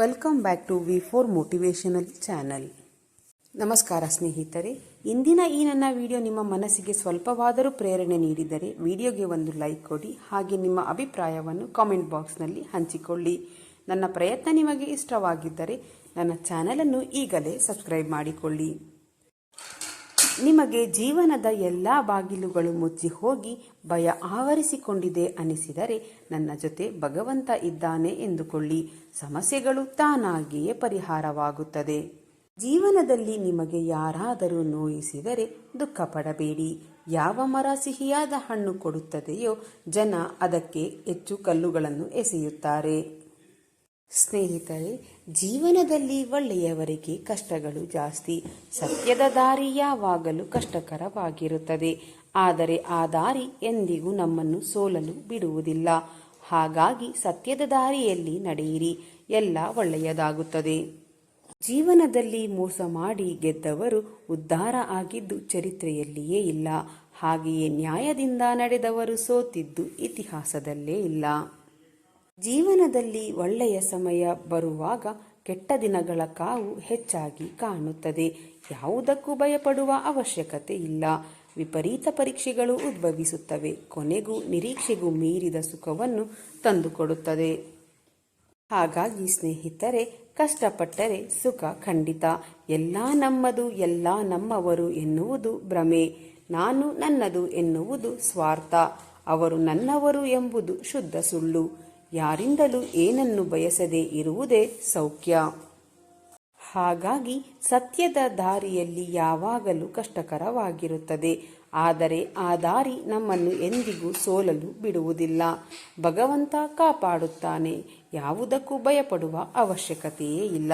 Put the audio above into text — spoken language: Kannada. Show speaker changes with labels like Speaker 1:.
Speaker 1: Welcome back to V four motivational channel ನಮಸ್ಕಾರ ಸ್ನೇಹಿತರೆ, ಇಂದಿನ ಈ ನನ್ನ ವಿಡಿಯೋ ನಿಮ್ಮ ಮನಸ್ಸಿಗೆ ಸ್ವಲ್ಪವಾದರೂ ಪ್ರೇರಣೆ ನೀಡಿದರೆ ವಿಡಿಯೋಗೆ ಒಂದು ಲೈಕ್ ಕೊಡಿ, ಹಾಗೆ ನಿಮ್ಮ ಅಭಿಪ್ರಾಯವನ್ನು ಕಾಮೆಂಟ್ ಬಾಕ್ಸ್ನಲ್ಲಿ ಹಂಚಿಕೊಳ್ಳಿ. ನನ್ನ ಪ್ರಯತ್ನ ನಿಮಗೆ ಇಷ್ಟವಾಗಿದ್ದರೆ ನನ್ನ ಚಾನಲನ್ನು ಈಗಲೇ ಸಬ್ಸ್ಕ್ರೈಬ್ ಮಾಡಿಕೊಳ್ಳಿ. ನಿಮಗೆ ಜೀವನದ ಎಲ್ಲ ಬಾಗಿಲುಗಳು ಮುಚ್ಚಿ ಹೋಗಿ ಭಯ ಆವರಿಸಿಕೊಂಡಿದೆ ಅನಿಸಿದರೆ ನನ್ನ ಜೊತೆ ಭಗವಂತ ಇದ್ದಾನೆ ಎಂದುಕೊಳ್ಳಿ. ಸಮಸ್ಯೆಗಳು ತಾನಾಗಿಯೇ ಪರಿಹಾರವಾಗುತ್ತದೆ. ಜೀವನದಲ್ಲಿ ನಿಮಗೆ ಯಾರಾದರೂ ನೋಯಿಸಿದರೆ ದುಃಖ ಪಡಬೇಡಿ ಯಾವ ಮರ ಸಿಹಿಯಾದ ಹಣ್ಣು ಕೊಡುತ್ತದೆಯೋ ಜನ ಅದಕ್ಕೆ ಹೆಚ್ಚು ಕಲ್ಲುಗಳನ್ನು ಎಸೆಯುತ್ತಾರೆ. ಸ್ನೇಹಿತರೆ, ಜೀವನದಲ್ಲಿ ಒಳ್ಳೆಯವರಿಗೆ ಕಷ್ಟಗಳು ಜಾಸ್ತಿ, ಸತ್ಯದ ದಾರಿ ಯಾವಾಗಲೂ ಕಷ್ಟಕರವಾಗಿರುತ್ತದೆ. ಆದರೆ ಆ ದಾರಿ ಎಂದಿಗೂ ನಮ್ಮನ್ನು ಸೋಲಲು ಬಿಡುವುದಿಲ್ಲ. ಹಾಗಾಗಿ ಸತ್ಯದ ದಾರಿಯಲ್ಲಿ ನಡೆಯಿರಿ, ಎಲ್ಲ ಒಳ್ಳೆಯದಾಗುತ್ತದೆ. ಜೀವನದಲ್ಲಿ ಮೋಸ ಮಾಡಿ ಗೆದ್ದವರು ಉದ್ಧಾರ ಆಗಿದ್ದು ಚರಿತ್ರೆಯಲ್ಲಿಯೇ ಇಲ್ಲ. ಹಾಗೆಯೇ ನ್ಯಾಯದಿಂದ ನಡೆದವರು ಸೋತಿದ್ದು ಇತಿಹಾಸದಲ್ಲೇ ಇಲ್ಲ. ಜೀವನದಲ್ಲಿ ಒಳ್ಳೆಯ ಸಮಯ ಬರುವಾಗ ಕೆಟ್ಟ ದಿನಗಳ ಕಾವು ಹೆಚ್ಚಾಗಿ ಕಾಣುತ್ತದೆ. ಯಾವುದಕ್ಕೂ ಭಯಪಡುವ ಅವಶ್ಯಕತೆ ಇಲ್ಲ. ವಿಪರೀತ ಪರೀಕ್ಷೆಗಳು ಉದ್ಭವಿಸುತ್ತವೆ. ಕೊನೆಗೂ ನಿರೀಕ್ಷೆಗೂ ಮೀರಿದ ಸುಖವನ್ನು ತಂದುಕೊಡುತ್ತದೆ. ಹಾಗಾಗಿ ಸ್ನೇಹಿತರೆ, ಕಷ್ಟಪಟ್ಟರೆ ಸುಖ ಖಂಡಿತ. ಎಲ್ಲ ನಮ್ಮದು, ಎಲ್ಲ ನಮ್ಮವರು ಎನ್ನುವುದು ಭ್ರಮೆ. ನಾನು ನನ್ನದು ಎನ್ನುವುದು ಸ್ವಾರ್ಥ. ಅವರು ನನ್ನವರು ಎಂಬುದು ಶುದ್ಧ ಸುಳ್ಳು. ಯಾರಿಂದಲೂ ಏನನ್ನು ಬಯಸದೆ ಇರುವುದೇ ಸೌಖ್ಯ. ಹಾಗಾಗಿ ಸತ್ಯದ ದಾರಿಯಲ್ಲಿ ಯಾವಾಗಲೂ ಕಷ್ಟಕರವಾಗಿರುತ್ತದೆ. ಆದರೆ ಆ ದಾರಿ ನಮ್ಮನ್ನು ಎಂದಿಗೂ ಸೋಲಲು ಬಿಡುವುದಿಲ್ಲ. ಭಗವಂತ ಕಾಪಾಡುತ್ತಾನೆ. ಯಾವುದಕ್ಕೂ ಭಯಪಡುವ ಅವಶ್ಯಕತೆಯೇ ಇಲ್ಲ.